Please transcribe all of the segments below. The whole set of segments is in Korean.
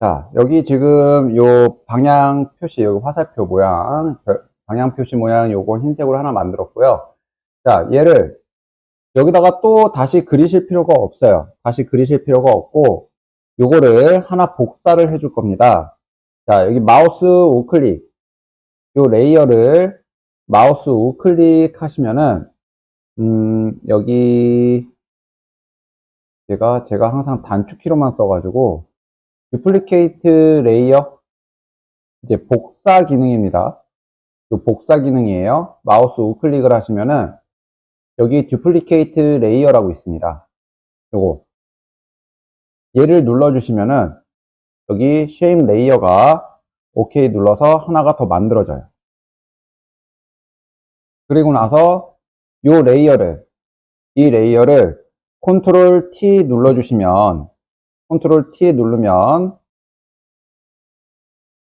자, 여기 지금 요 방향 표시, 여기 화살표 모양, 별- 방향 표시 모양 요거 흰색으로 하나 만들었고요. 자, 얘를 여기다가 또 다시 그리실 필요가 없어요. 다시 그리실 필요가 없고, 요거를 하나 복사를 해줄 겁니다. 자, 여기 마우스 우클릭, 요 레이어를 마우스 우클릭 하시면은, 음, 여기, 제가, 제가 항상 단축키로만 써가지고, 듀플리케이트 레이어 이제 복사 기능입니다. 이 복사 기능이에요. 마우스 우클릭을 하시면은 여기 듀플리케이트 레이어라고 있습니다. 요거 얘를 눌러주시면은 여기 쉐임 레이어가 OK 눌러서 하나가 더 만들어져요. 그리고 나서 이 레이어를 이 레이어를 컨트롤 T 눌러주시면 컨트롤 T 누르면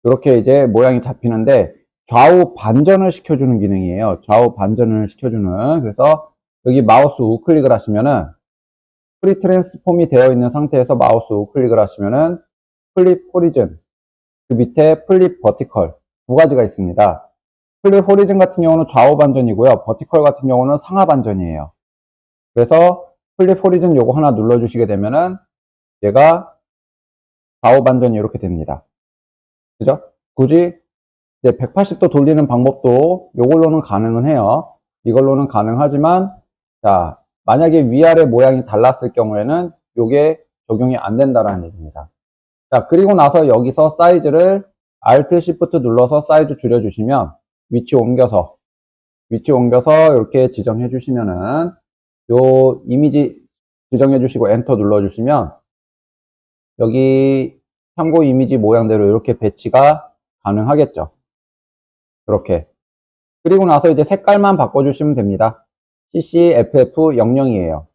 이렇게 이제 모양이 잡히는데 좌우 반전을 시켜주는 기능이에요. 좌우 반전을 시켜주는 그래서 여기 마우스 우클릭을 하시면은 프리 트랜스폼이 되어 있는 상태에서 마우스 우클릭을 하시면은 플립 호리즌 그 밑에 플립 버티컬 두 가지가 있습니다. 플립 호리즌 같은 경우는 좌우 반전이고요. 버티컬 같은 경우는 상하 반전이에요. 그래서 플립 호리즌 요거 하나 눌러주시게 되면은 얘가 좌우 반전이 이렇게 됩니다. 그죠? 굳이 이제 180도 돌리는 방법도 이걸로는 가능은 해요. 이걸로는 가능하지만 자 만약에 위아래 모양이 달랐을 경우에는 이게 적용이 안 된다는 얘기입니다. 자 그리고 나서 여기서 사이즈를 Alt Shift 눌러서 사이즈 줄여주시면 위치 옮겨서 위치 옮겨서 이렇게 지정해 주시면은 요 이미지 지정해 주시고 엔터 눌러 주시면 여기 참고 이미지 모양대로 이렇게 배치가 가능하겠죠. 이렇게. 그리고 나서 이제 색깔만 바꿔주시면 됩니다. CCFF00이에요.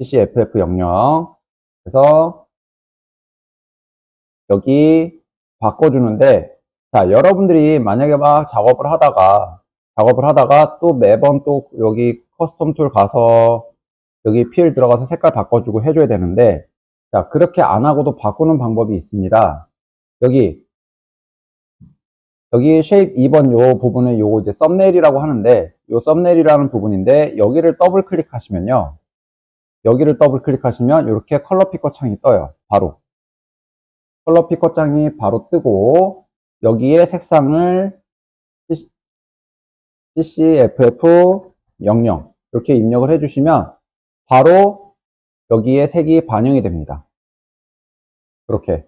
CCFF00. 그래서 여기 바꿔주는데 자 여러분들이 만약에 막 작업을 하다가 작업을 하다가 또 매번 또 여기 커스텀 툴 가서 여기 필 들어가서 색깔 바꿔주고 해줘야 되는데 자, 그렇게 안 하고도 바꾸는 방법이 있습니다. 여기, 여기 쉐입 2번 요 부분에 요거 이제 썸네일이라고 하는데, 요 썸네일이라는 부분인데, 여기를 더블 클릭하시면요. 여기를 더블 클릭하시면 이렇게 컬러 피커 창이 떠요. 바로. 컬러 피커 창이 바로 뜨고, 여기에 색상을 CCFF00 이렇게 입력을 해주시면, 바로 여기에 색이 반영이 됩니다. 그렇게.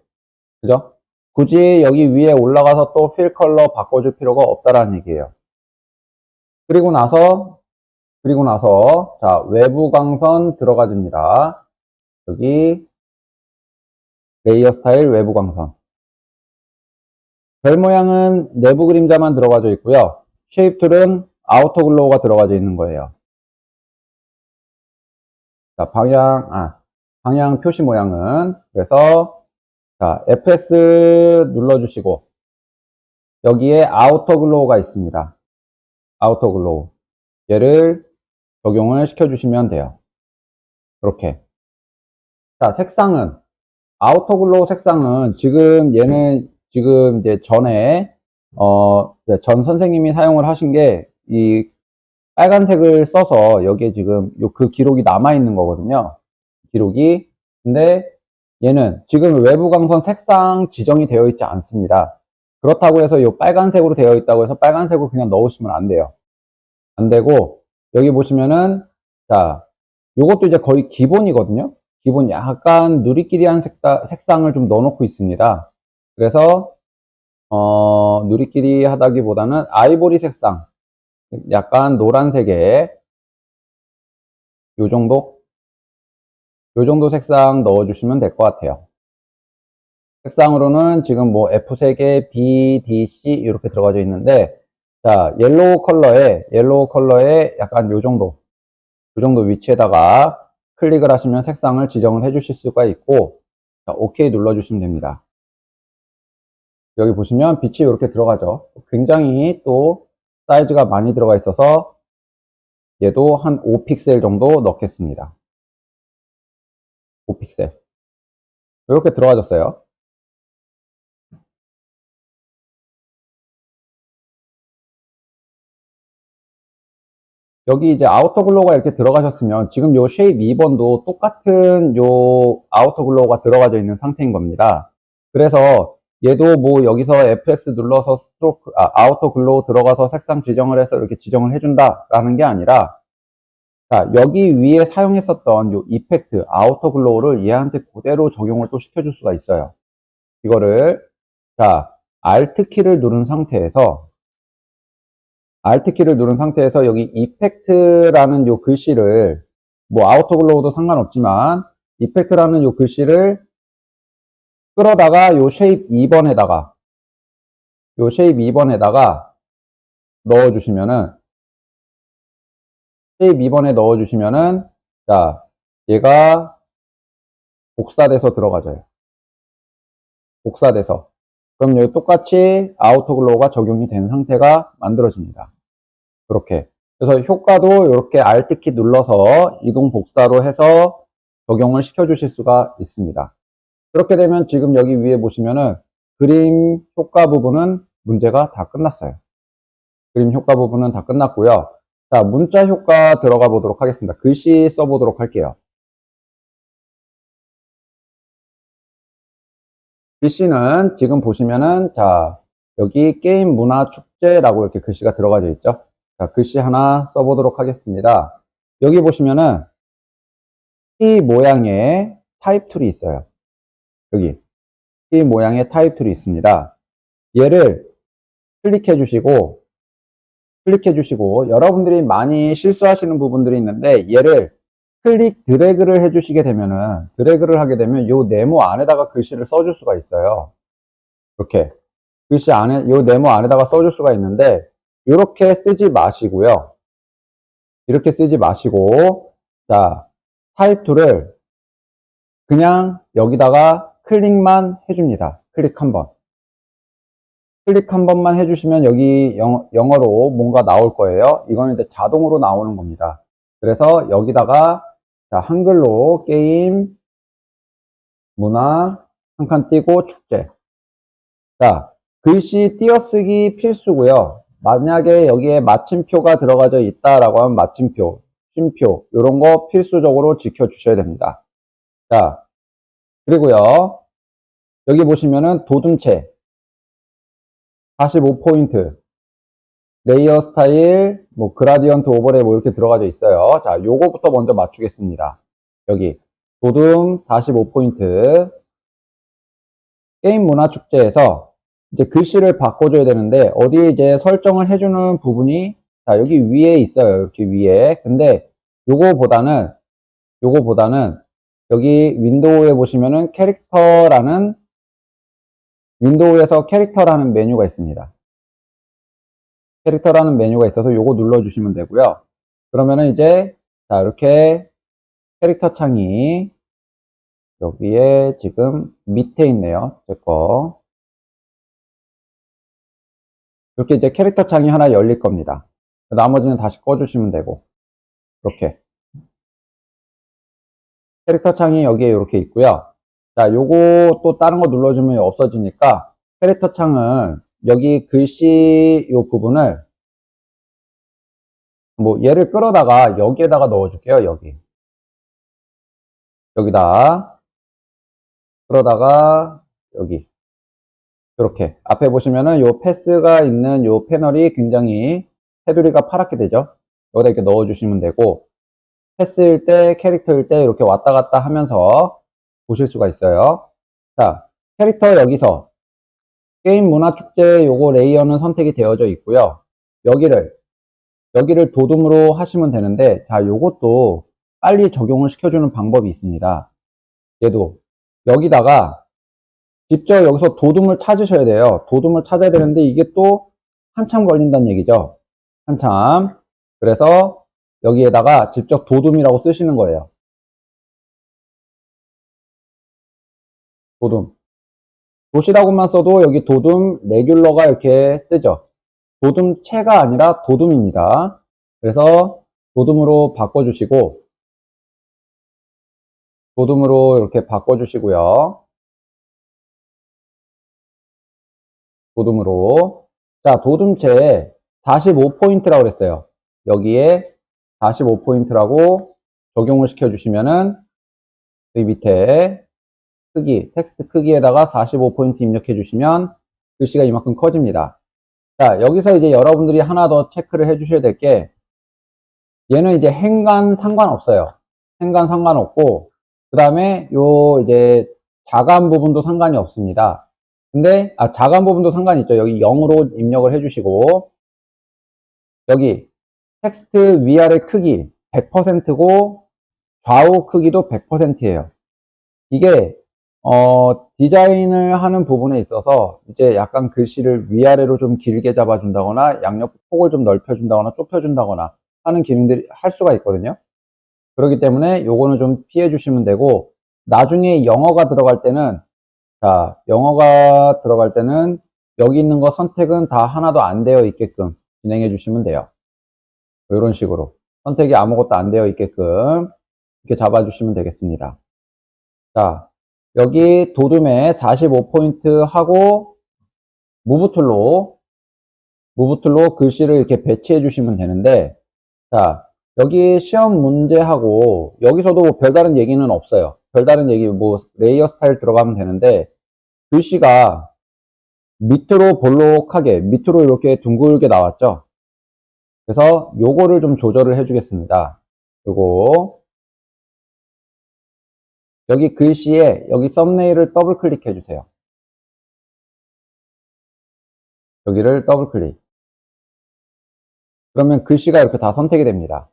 그죠? 굳이 여기 위에 올라가서 또 필 컬러 바꿔줄 필요가 없다라는 얘기예요. 그리고 나서, 그리고 나서, 자, 외부 광선 들어가집니다. 여기, 레이어 스타일 외부 광선. 별 모양은 내부 그림자만 들어가져 있고요. 쉐입 툴은 아우터 글로우가 들어가져 있는 거예요. 자, 방향, 아, 방향 표시 모양은, 그래서, 자, FS 눌러주시고, 여기에 아우터 글로우가 있습니다. 아우터 글로우. 얘를 적용을 시켜주시면 돼요. 이렇게. 자, 색상은, 아우터 글로우 색상은 지금 얘는 지금 이제 전에, 어, 전 선생님이 사용을 하신 게, 이 빨간색을 써서 여기에 지금 그 기록이 남아 있는 거거든요. 기록이. 근데 얘는 지금 외부 광선 색상 지정이 되어 있지 않습니다. 그렇다고 해서 이 빨간색으로 되어 있다고 해서 빨간색으로 그냥 넣으시면 안 돼요. 안 되고 여기 보시면은 자 요것도 이제 거의 기본이거든요. 기본 약간 누리끼리한 색상을 좀 넣어놓고 있습니다. 그래서 어, 누리끼리 하다기보다는 아이보리 색상 약간 노란색에 요 정도 요 정도 색상 넣어주시면 될 것 같아요. 색상으로는 지금 뭐 F3개, B, D, C 이렇게 들어가져 있는데 자 옐로우 컬러에 옐로우 컬러에 약간 요 정도 요 정도 위치에다가 클릭을 하시면 색상을 지정을 해 주실 수가 있고 자, OK 눌러 주시면 됩니다. 여기 보시면 빛이 이렇게 들어가죠. 굉장히 또 사이즈가 많이 들어가 있어서 얘도 한 5픽셀 정도 넣겠습니다. 5픽셀. 이렇게 들어가졌어요. 여기 이제 아우터 글로우가 이렇게 들어가셨으면 지금 요 쉐입 2번도 똑같은 요 아우터 글로우가 들어가져 있는 상태인 겁니다. 그래서 얘도 뭐 여기서 FX 눌러서 스트로크, 아, 아우터 글로우 들어가서 색상 지정을 해서 이렇게 지정을 해준다라는 게 아니라 자, 여기 위에 사용했었던 요 이펙트, 아우터 글로우를 얘한테 그대로 적용을 또 시켜줄 수가 있어요. 이거를 자, Alt키를 누른 상태에서 Alt키를 누른 상태에서 여기 이펙트라는 요 글씨를 뭐 아우터 글로우도 상관없지만 이펙트라는 요 글씨를 끌어다가 요 쉐입 2번에다가 요 쉐입 2번에다가 넣어주시면은 쉐입 2번에 넣어주시면은 자 얘가 복사돼서 들어가져요. 복사돼서 그럼 여기 똑같이 아우터글로우가 적용이 된 상태가 만들어집니다. 이렇게 그래서 효과도 이렇게 Alt키 눌러서 이동 복사로 해서 적용을 시켜 주실 수가 있습니다. 그렇게 되면 지금 여기 위에 보시면은 그림 효과 부분은 문제가 다 끝났어요. 그림 효과 부분은 다 끝났고요. 자, 문자 효과 들어가 보도록 하겠습니다. 글씨 써보도록 할게요. 글씨는 지금 보시면은 자, 여기 게임 문화 축제라고 이렇게 글씨가 들어가져 있죠. 자, 글씨 하나 써보도록 하겠습니다. 여기 보시면은 이 모양의 타입 툴이 있어요. 여기 이 모양의 타입 툴이 있습니다. 얘를 클릭해 주시고 클릭해 주시고 여러분들이 많이 실수하시는 부분들이 있는데 얘를 클릭 드래그를 해 주시게 되면은 드래그를 하게 되면 요 네모 안에다가 글씨를 써줄 수가 있어요. 이렇게 글씨 안에 요 네모 안에다가 써줄 수가 있는데 이렇게 쓰지 마시고요. 이렇게 쓰지 마시고 자 타입 툴을 그냥 여기다가 클릭만 해줍니다. 클릭 한 번. 클릭 한 번만 해주시면 여기 영, 어 로 뭔가 나올 거예요. 이거는 이제 자동으로 나오는 겁니다. 그래서 여기다가 자, 한글로 게임, 문화, 한 칸 띄고 축제. 자, 글씨 띄어쓰기 필수고요. 만약에 여기에 마침표가 들어가져 있다라고 하면 마침표, 쉼표 이런 거 필수적으로 지켜주셔야 됩니다. 자, 그리고요. 여기 보시면은 도둠체 45포인트 레이어 스타일 뭐 그라디언트 오버레이 뭐 이렇게 들어가져 있어요. 자, 요거부터 먼저 맞추겠습니다. 여기 도둠 45포인트 게임 문화 축제에서 이제 글씨를 바꿔줘야 되는데 어디에 이제 설정을 해주는 부분이 자 여기 위에 있어요. 이렇게 위에 근데 요거보다는 요거보다는 여기 윈도우에 보시면은 캐릭터라는 윈도우에서 캐릭터라는 메뉴가 있습니다. 캐릭터라는 메뉴가 있어서 요거 눌러주시면 되고요. 그러면은 이제 자 이렇게 캐릭터 창이 여기에 지금 밑에 있네요. 제 거. 이렇게 이제 캐릭터 창이 하나 열릴 겁니다. 나머지는 다시 꺼주시면 되고 이렇게 캐릭터 창이 여기에 이렇게 있고요. 자, 요거 또 다른 거 눌러주면 없어지니까 캐릭터 창은 여기 글씨 요 부분을 뭐 얘를 끌어다가 여기에다가 넣어줄게요. 여기 여기다 끌어다가 여기 이렇게 앞에 보시면은 요 패스가 있는 요 패널이 굉장히 테두리가 파랗게 되죠. 여기다 이렇게 넣어주시면 되고 패스일 때, 캐릭터일 때 이렇게 왔다 갔다 하면서 보실 수가 있어요. 자, 캐릭터 여기서 게임 문화 축제 요거 레이어는 선택이 되어져 있고요. 여기를 여기를 도둠으로 하시면 되는데 자, 요것도 빨리 적용을 시켜주는 방법이 있습니다. 얘도 여기다가 직접 여기서 도둠을 찾으셔야 돼요. 도둠을 찾아야 되는데 이게 또 한참 걸린다는 얘기죠. 한참. 그래서 여기에다가 직접 도둠이라고 쓰시는 거예요. 도둠. 도시라고만 써도 여기 도둠 레귤러가 이렇게 뜨죠. 도둠체가 아니라 도둠입니다. 그래서 도둠으로 바꿔주시고 도둠으로 이렇게 바꿔주시고요. 도둠으로 자 도둠체 45포인트라고 그랬어요. 여기에 45포인트라고 적용을 시켜주시면은 여기 밑에 크기, 텍스트 크기에다가 45포인트 입력해 주시면 글씨가 이만큼 커집니다. 자, 여기서 이제 여러분들이 하나 더 체크를 해 주셔야 될 게 얘는 이제 행간 상관없어요. 행간 상관없고 그 다음에 요 이제 자간 부분도 상관이 없습니다. 근데 아 자간 부분도 상관이 있죠. 여기 0으로 입력을 해 주시고 여기 텍스트 위아래 크기 100%고 좌우 크기도 100%예요. 이게 어, 디자인을 하는 부분에 있어서 이제 약간 글씨를 위아래로 좀 길게 잡아준다거나 양옆 폭을 좀 넓혀준다거나 좁혀준다거나 하는 기능들이 할 수가 있거든요. 그렇기 때문에 요거는 좀 피해 주시면 되고 나중에 영어가 들어갈 때는 자 영어가 들어갈 때는 여기 있는 거 선택은 다 하나도 안 되어 있게끔 진행해 주시면 돼요. 이런 식으로 선택이 아무것도 안 되어 있게끔 이렇게 잡아주시면 되겠습니다. 자, 여기 도둠에 45포인트 하고 무브 툴로 무브 툴로 글씨를 이렇게 배치해 주시면 되는데 자, 여기 시험 문제하고 여기서도 뭐 별다른 얘기는 없어요. 별다른 얘기 뭐 레이어 스타일 들어가면 되는데 글씨가 밑으로 볼록하게 밑으로 이렇게 둥글게 나왔죠. 그래서 요거를 좀 조절을 해주겠습니다. 요거 여기 글씨에 여기 썸네일을 더블 클릭해 주세요. 여기를 더블 클릭. 그러면 글씨가 이렇게 다 선택이 됩니다.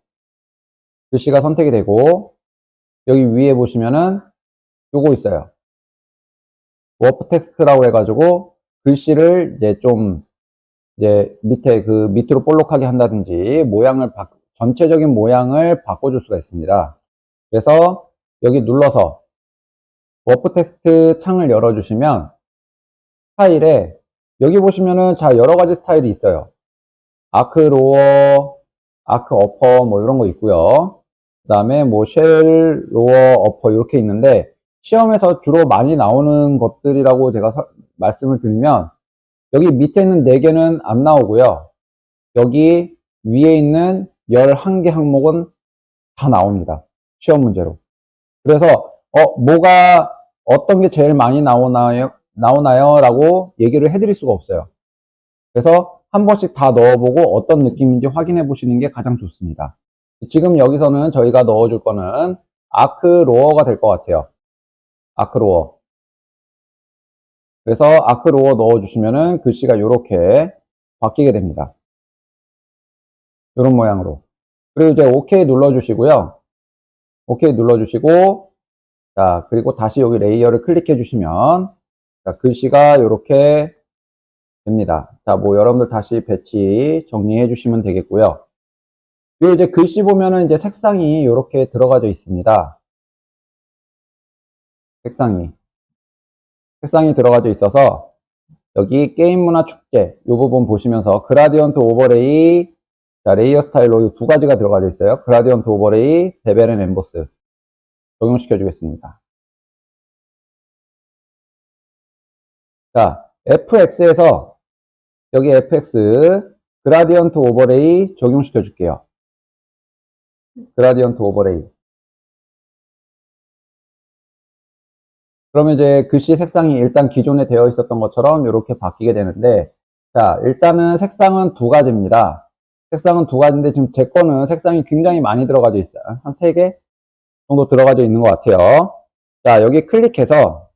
글씨가 선택이 되고 여기 위에 보시면은 요거 있어요. 워프 텍스트라고 해가지고 글씨를 이제 좀 이제 밑에 그 밑으로 볼록하게 한다든지 모양을 바, 전체적인 모양을 바꿔줄 수가 있습니다. 그래서 여기 눌러서 워프 텍스트 창을 열어주시면 스타일에 여기 보시면은 자 여러 가지 스타일이 있어요. 아크 로어, 아크 어퍼 뭐 이런 거 있고요. 그 다음에 뭐 쉘 로어 어퍼 이렇게 있는데 시험에서 주로 많이 나오는 것들이라고 제가 서, 말씀을 드리면 여기 밑에 있는 4개는 안 나오고요. 여기 위에 있는 11개 항목은 다 나옵니다. 시험 문제로. 그래서 어 뭐가 어떤 게 제일 많이 나오나요? 나오나요? 라고 얘기를 해드릴 수가 없어요. 그래서 한 번씩 다 넣어보고 어떤 느낌인지 확인해 보시는 게 가장 좋습니다. 지금 여기서는 저희가 넣어줄 거는 아크로어가 될 것 같아요. 아크로어. 그래서 아크로어 넣어주시면은 글씨가 이렇게 바뀌게 됩니다. 이런 모양으로. 그리고 이제 OK 눌러주시고요. OK 눌러주시고, 자, 그리고 다시 여기 레이어를 클릭해 주시면, 자, 글씨가 이렇게 됩니다. 자, 뭐 여러분들 다시 배치 정리해 주시면 되겠고요. 그리고 이제 글씨 보면은 이제 색상이 이렇게 들어가져 있습니다. 색상이. 색상이 들어가져 있어서 여기 게임 문화 축제 이 부분 보시면서 그라디언트 오버레이 자 레이어 스타일로 두 가지가 들어가져 있어요. 그라디언트 오버레이 베벨 앤 엠보스 적용시켜 주겠습니다. 자 FX에서 여기 FX 그라디언트 오버레이 적용시켜 줄게요. 그라디언트 오버레이 그러면 이제 글씨 색상이 일단 기존에 되어 있었던 것처럼 이렇게 바뀌게 되는데 자 일단은 색상은 두 가지입니다. 색상은 두 가지인데 지금 제 거는 색상이 굉장히 많이 들어가져 있어요. 한 세 개 정도 들어가져 있는 것 같아요. 자 여기 클릭해서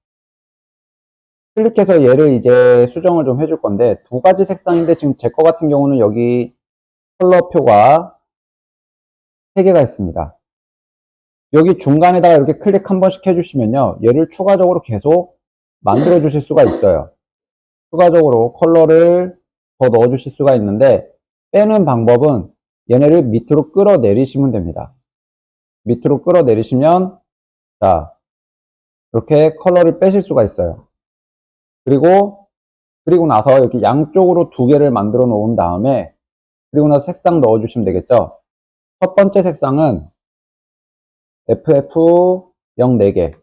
클릭해서 얘를 이제 수정을 좀 해줄 건데 두 가지 색상인데 지금 제 거 같은 경우는 여기 컬러표가 세 개가 있습니다 여기 중간에다가 이렇게 클릭 한 번씩 해주시면요. 얘를 추가적으로 계속 만들어 주실 수가 있어요. 추가적으로 컬러를 더 넣어 주실 수가 있는데 빼는 방법은 얘네를 밑으로 끌어내리시면 됩니다. 밑으로 끌어내리시면 자 이렇게 컬러를 빼실 수가 있어요. 그리고 그리고 나서 이렇게 양쪽으로 두 개를 만들어 놓은 다음에 그리고 나서 색상 넣어 주시면 되겠죠. 첫 번째 색상은 FF 0 4개.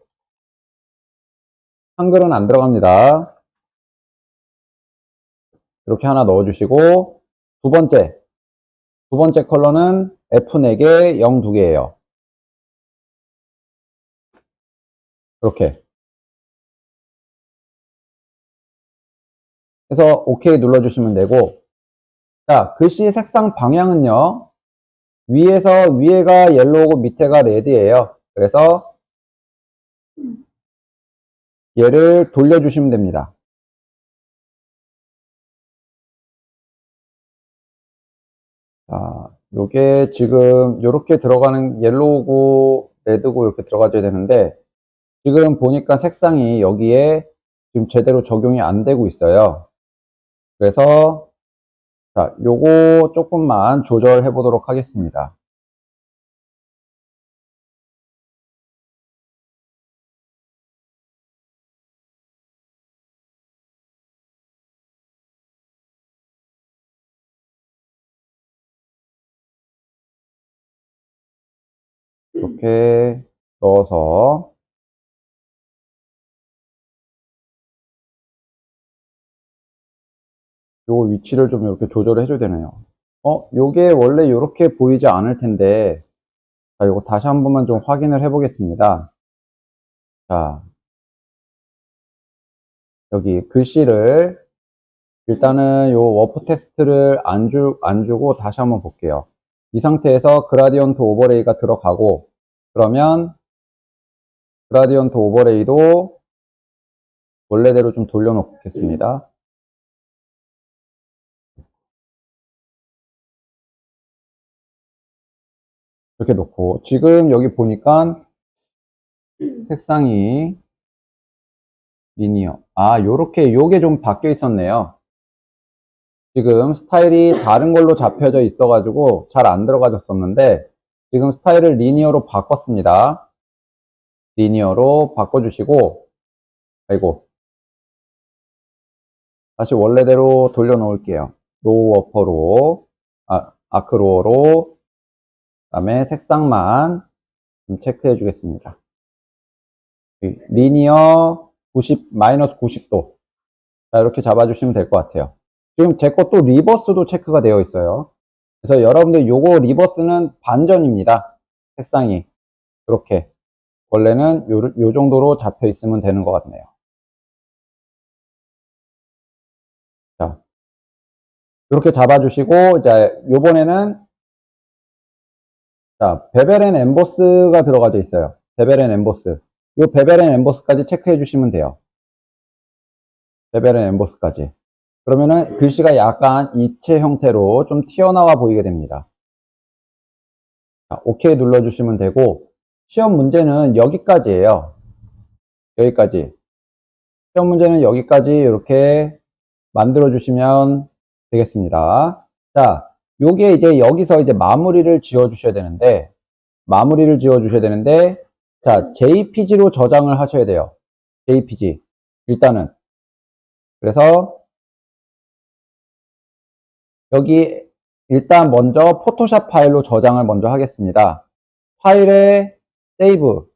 한글은 안 들어갑니다. 이렇게 하나 넣어주시고, 두 번째. 두 번째 컬러는 F 4개, 0 2개예요. 이렇게. 그래서 OK 눌러주시면 되고, 자, 글씨 색상 방향은요, 위에서 위에가 옐로우고 밑에가 레드예요. 그래서 얘를 돌려주시면 됩니다. 자, 요게 지금 요렇게 들어가는 옐로우고 레드고 이렇게 들어가줘야 되는데 지금 보니까 색상이 여기에 지금 제대로 적용이 안 되고 있어요. 그래서 자, 요거 조금만 조절해 보도록 하겠습니다. 이렇게 넣어서 요 위치를 좀 이렇게 조절을 해줘야 되네요. 어, 요게 원래 이렇게 보이지 않을 텐데, 자, 요거 다시 한 번만 좀 확인을 해 보겠습니다. 자, 여기 글씨를, 일단은 요 워프 텍스트를 안 주, 안 주고 다시 한번 볼게요. 이 상태에서 그라디언트 오버레이가 들어가고, 그러면 그라디언트 오버레이도 원래대로 좀 돌려놓겠습니다. 이렇게 놓고 지금 여기 보니까 색상이 리니어. 아 요렇게 요게 좀 바뀌어 있었네요. 지금 스타일이 다른 걸로 잡혀져 있어 가지고 잘 안 들어가졌었는데 지금 스타일을 리니어로 바꿨습니다. 리니어로 바꿔주시고 아이고. 다시 원래대로 돌려 놓을게요. 노워퍼로 아, 아크로어로 다음에 색상만 좀 체크해 주겠습니다. 리니어 90, 마이너스 90도. 자, 이렇게 잡아주시면 될 것 같아요. 지금 제 것도 리버스도 체크가 되어 있어요. 그래서 여러분들 요거 리버스는 반전입니다. 색상이. 이렇게. 원래는 요, 요 정도로 잡혀 있으면 되는 것 같네요. 자. 이렇게 잡아주시고, 이제 요번에는 자, 베벨 앤 엠보스가 들어가져 있어요. 베벨 앤 엠보스. 요 베벨 앤 엠보스까지 체크해 주시면 돼요. 베벨 앤 엠보스까지. 그러면은 글씨가 약간 입체 형태로 좀 튀어나와 보이게 됩니다. 자, OK 눌러주시면 되고, 시험 문제는 여기까지예요. 여기까지. 시험 문제는 여기까지 이렇게 만들어 주시면 되겠습니다. 자, 요게 이제 여기서 이제 마무리를 지어 주셔야 되는데 마무리를 지어 주셔야 되는데 자 JPG로 저장을 하셔야 돼요. JPG 일단은. 그래서 여기 일단 먼저 포토샵 파일로 저장을 먼저 하겠습니다. 파일에 세이브.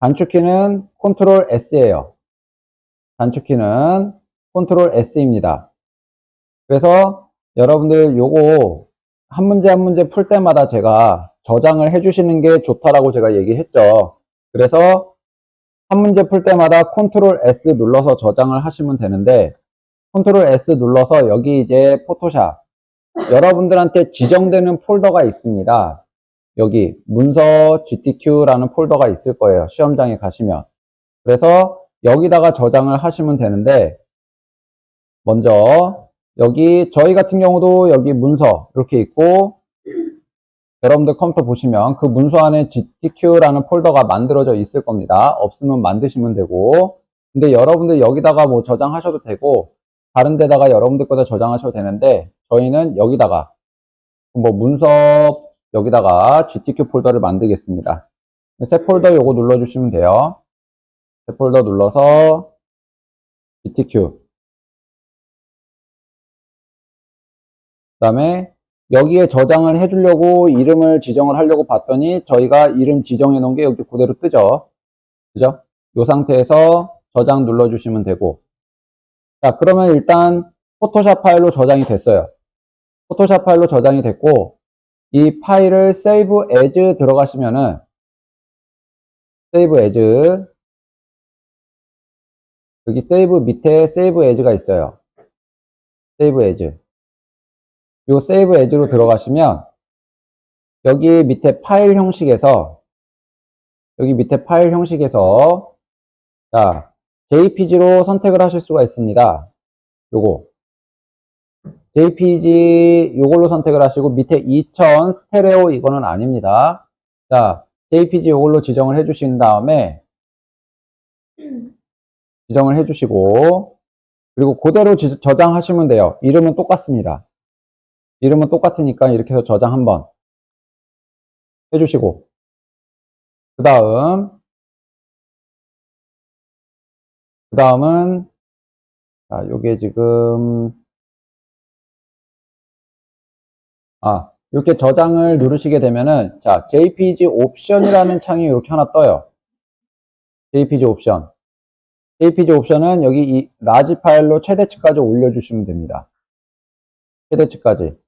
단축키는 컨트롤 S예요. 단축키는 컨트롤 S입니다. 그래서 여러분들 요거 한 문제 한 문제 풀 때마다 제가 저장을 해주시는 게 좋다라고 제가 얘기했죠. 그래서 한 문제 풀 때마다 컨트롤 S 눌러서 저장을 하시면 되는데 컨트롤 S 눌러서 여기 이제 포토샵 여러분들한테 지정되는 폴더가 있습니다. 여기 문서 GTQ라는 폴더가 있을 거예요. 시험장에 가시면. 그래서 여기다가 저장을 하시면 되는데 먼저 여기 저희 같은 경우도 여기 문서 이렇게 있고 여러분들 컴퓨터 보시면 그 문서 안에 GTQ라는 폴더가 만들어져 있을 겁니다. 없으면 만드시면 되고 근데 여러분들 여기다가 뭐 저장하셔도 되고 다른 데다가 여러분들 거다 저장하셔도 되는데 저희는 여기다가 뭐 문서 여기다가 GTQ 폴더를 만들겠습니다. 새 폴더 요거 눌러주시면 돼요. 새 폴더 눌러서 GTQ 그 다음에 여기에 저장을 해주려고 이름을 지정을 하려고 봤더니 저희가 이름 지정해 놓은 게 여기 그대로 뜨죠. 그죠? 이 상태에서 저장 눌러주시면 되고 자 그러면 일단 포토샵 파일로 저장이 됐어요. 포토샵 파일로 저장이 됐고 이 파일을 save as 들어가시면은 save as 여기 save 밑에 save as가 있어요. save as 요 save as로 들어가시면 여기 밑에 파일 형식에서 여기 밑에 파일 형식에서 자 JPG로 선택을 하실 수가 있습니다. 요거 JPG 요걸로 선택을 하시고 밑에 2000 스테레오 이거는 아닙니다. 자 JPG 요걸로 지정을 해주신 다음에 지정을 해주시고 그리고 그대로 지- 저장하시면 돼요. 이름은 똑같습니다. 이름은 똑같으니까 이렇게 해서 저장 한번 해주시고 그 다음 그 다음은 자 요게 지금 아 이렇게 저장을 누르시게 되면은 자 JPG 옵션이라는 창이 이렇게 하나 떠요. JPG 옵션 JPG 옵션은 여기 이 라지 파일로 최대치까지 올려주시면 됩니다. 최대치까지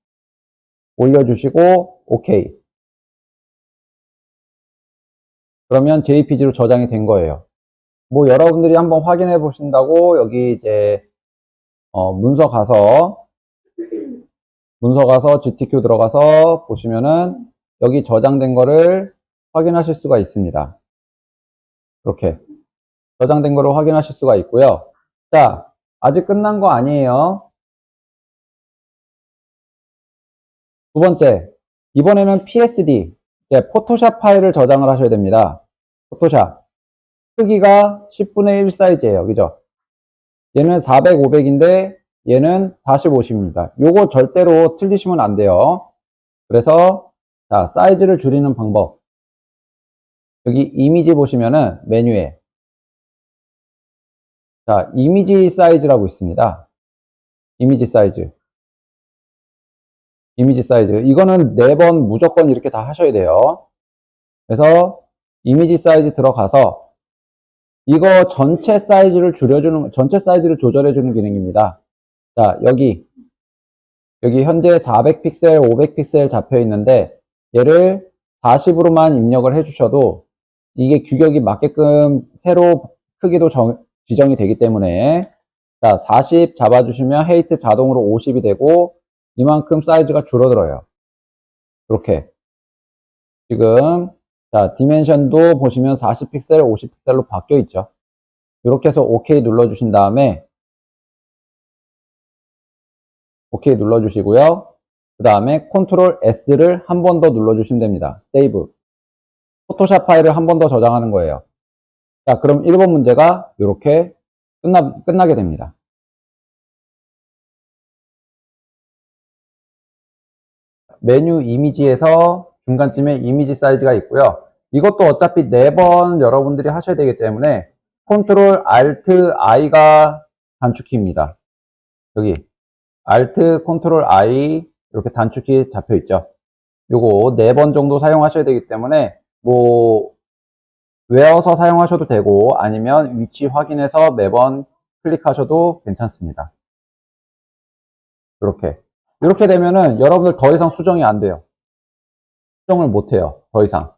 올려주시고 OK 그러면 JPG로 저장이 된 거예요. 뭐 여러분들이 한번 확인해 보신다고 여기 이제 어, 문서 가서 문서 가서 GTQ 들어가서 보시면은 여기 저장된 거를 확인하실 수가 있습니다. 이렇게 저장된 거를 확인하실 수가 있고요. 자, 아직 끝난 거 아니에요. 두 번째, 이번에는 PSD, 이제 포토샵 파일을 저장을 하셔야 됩니다. 포토샵. 크기가 10분의 1 사이즈예요. 그죠? 얘는 400, 500인데 얘는 40, 50입니다. 요거 절대로 틀리시면 안 돼요. 그래서 자, 사이즈를 줄이는 방법. 여기 이미지 보시면은 메뉴에 자, 이미지 사이즈라고 있습니다. 이미지 사이즈. 이미지 사이즈. 이거는 네 번 무조건 이렇게 다 하셔야 돼요. 그래서 이미지 사이즈 들어가서 이거 전체 사이즈를 줄여주는, 전체 사이즈를 조절해 주는 기능입니다. 자, 여기. 여기 현재 400픽셀, 500픽셀 잡혀 있는데 얘를 40으로만 입력을 해 주셔도 이게 규격이 맞게끔 새로 크기도 정- 지정이 되기 때문에 자, 40 잡아주시면 헤이트 자동으로 50이 되고 이만큼 사이즈가 줄어들어요. 이렇게. 지금 자, 디멘션도 보시면 40픽셀, 50픽셀로 바뀌어 있죠. 이렇게 해서 OK 눌러주신 다음에 OK 눌러주시고요. 그 다음에 컨트롤 S를 한 번 더 눌러주시면 됩니다. 세이브. 포토샵 파일을 한 번 더 저장하는 거예요. 자, 그럼 1번 문제가 이렇게 끝나, 끝나게 됩니다. 메뉴 이미지에서 중간쯤에 이미지 사이즈가 있고요. 이것도 어차피 4번 여러분들이 하셔야 되기 때문에 컨트롤 Alt I가 단축키입니다. 여기 Alt 컨트롤 I 이렇게 단축키 잡혀 있죠. 요거 4번 정도 사용하셔야 되기 때문에 뭐 외워서 사용하셔도 되고 아니면 위치 확인해서 매번 클릭하셔도 괜찮습니다. 이렇게 이렇게 되면은 여러분들 더 이상 수정이 안 돼요. 수정을 못 해요. 더 이상.